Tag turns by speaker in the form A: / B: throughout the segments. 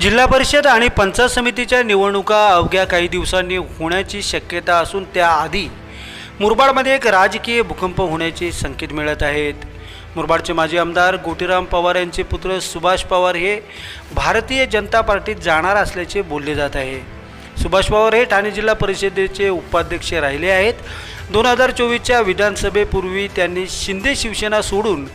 A: जिल्हा परिषद आणि पंचायत समितीच्या निवडणुका अवघ्या काही दिवसांनी होण्याची शक्यता असून त्याआधी मुरबाडमध्ये एक राजकीय भूकंप होण्याचे संकेत मिळत आहेत. मुरबाडचे माजी आमदार गोटीराम पवार यांचे पुत्र सुभाष पवार हे भारतीय जनता पार्टीत जाणार असल्याचे बोलले जात आहे. सुभाष पवार हे ठाणे जिल्हा परिषदेचे उपाध्यक्ष राहिले आहेत. दोन हजार चोवीसच्या विधानसभेपूर्वी त्यांनी शिंदे शिवसेना सोडून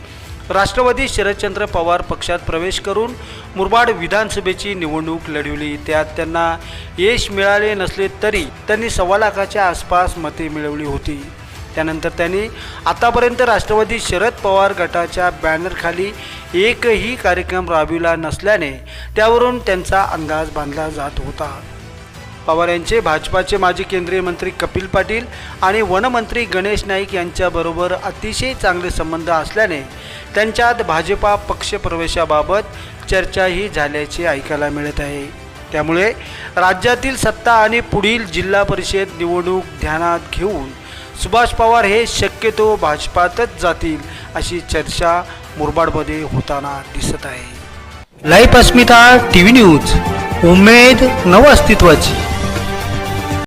A: राष्ट्रवादी शरदचंद्र पवार पक्षात प्रवेश करून मुरबाड विधानसभेची निवडणूक लढवली. त्यात त्यांना यश मिळाले नसले तरी त्यांनी सव्वा लाखाच्या आसपास मते मिळवली होती. त्यानंतर त्यांनी आतापर्यंत राष्ट्रवादी शरद पवार गटाच्या बॅनरखाली एकही कार्यक्रम राबविला नसल्याने त्यावरून त्यांचा अंदाज बांधला जात होता. पवार यांचे भाजपाचे माजी केंद्रीय मंत्री कपिल पाटील आणि वनमंत्री गणेश नाईक यांच्याबरोबर अतिशय चांगले संबंध असल्याने त्यांच्यात भाजपा पक्षप्रवेशाबाबत चर्चाही झाल्याचे ऐकायला मिळत आहे. त्यामुळे राज्यातील सत्ता आणि पुढील जिल्हा परिषद निवडणूक ध्यानात घेऊन सुभाष पवार हे शक्यतो भाजपातच जातील अशी चर्चा मुरबाडमध्ये होताना दिसत आहे. Life Asmita T V news. उमेद नव अस्तित्वाची.